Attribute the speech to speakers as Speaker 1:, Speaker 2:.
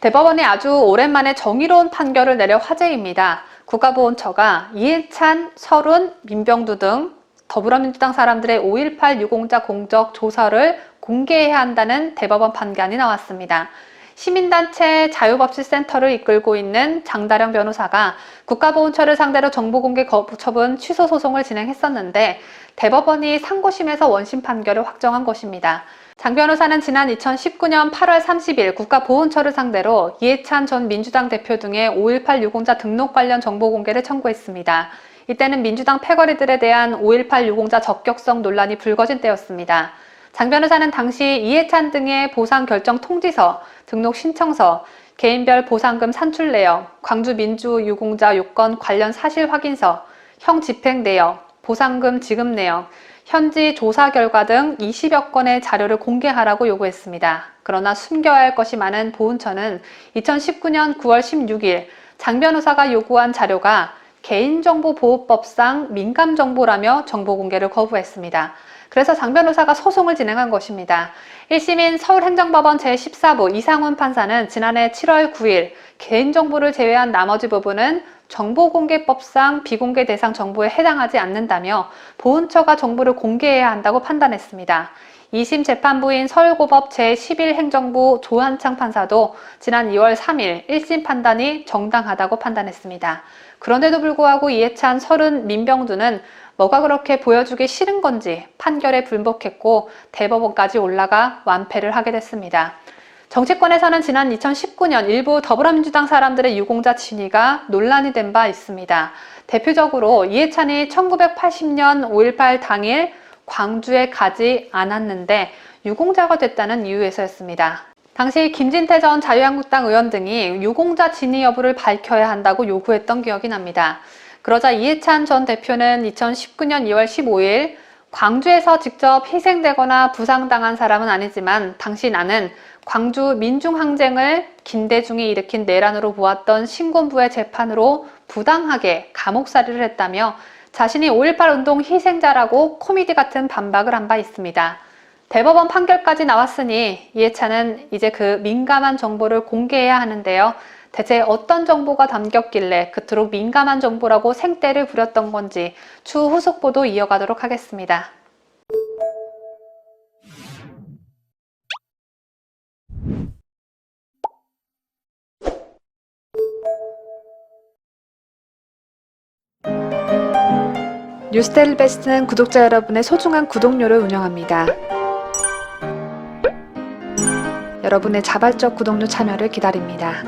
Speaker 1: 대법원이 아주 오랜만에 정의로운 판결을 내려 화제입니다. 국가보훈처가 이해찬, 설훈, 민병두 등 더불어민주당 사람들의 5.18 유공자 공적 조서를 공개해야 한다는 대법원 판결이 나왔습니다. 시민단체 자유법실센터를 이끌고 있는 장다령 변호사가 국가보훈처를 상대로 정보공개 거부 처분 취소 소송을 진행했었는데 대법원이 상고심에서 원심 판결을 확정한 것입니다. 장 변호사는 지난 2019년 8월 30일 국가보훈처를 상대로 이해찬 전 민주당 대표 등의 5.18 유공자 등록 관련 정보 공개를 청구했습니다. 이때는 민주당 패거리들에 대한 5.18 유공자 적격성 논란이 불거진 때였습니다. 장 변호사는 당시 이해찬 등의 보상 결정 통지서, 등록 신청서, 개인별 보상금 산출 내역, 광주 민주 유공자 요건 관련 사실 확인서, 형 집행 내역, 보상금 지급 내역, 현지 조사 결과 등 20여 건의 자료를 공개하라고 요구했습니다. 그러나 숨겨야 할 것이 많은 보훈처는 2019년 9월 16일 장 변호사가 요구한 자료가 개인정보보호법상 민감정보라며 정보 공개를 거부했습니다. 그래서 장 변호사가 소송을 진행한 것입니다. 1심인 서울행정법원 제14부 이상훈 판사는 지난해 7월 9일 개인정보를 제외한 나머지 부분은 정보공개법상 비공개 대상 정보에 해당하지 않는다며 보훈처가 정보를 공개해야 한다고 판단했습니다. 2심 재판부인 서울고법 제11행정부 조한창 판사도 지난 2월 3일 1심 판단이 정당하다고 판단했습니다. 그런데도 불구하고 이해찬 서른 민병두는 뭐가 그렇게 보여주기 싫은 건지 판결에 불복했고 대법원까지 올라가 완패를 하게 됐습니다. 정치권에서는 지난 2019년 일부 더불어민주당 사람들의 유공자 친위가 논란이 된 바 있습니다. 대표적으로 이해찬이 1980년 5.18 당일 광주에 가지 않았는데 유공자가 됐다는 이유에서였습니다. 당시 김진태 전 자유한국당 의원 등이 유공자 진위 여부를 밝혀야 한다고 요구했던 기억이 납니다. 그러자 이해찬 전 대표는 2019년 2월 15일 광주에서 직접 희생되거나 부상당한 사람은 아니지만 당시 나는 광주 민중항쟁을 김대중이 일으킨 내란으로 보았던 신군부의 재판으로 부당하게 감옥살이를 했다며 자신이 5.18 운동 희생자라고 코미디 같은 반박을 한 바 있습니다. 대법원 판결까지 나왔으니 이해찬은 이제 그 민감한 정보를 공개해야 하는데요. 대체 어떤 정보가 담겼길래 그토록 민감한 정보라고 생떼를 부렸던 건지 추후 후속 보도 이어가도록 하겠습니다. 뉴스텔 베스트는 구독자 여러분의 소중한 구독료를 운영합니다. 여러분의 자발적 구독료 참여를 기다립니다.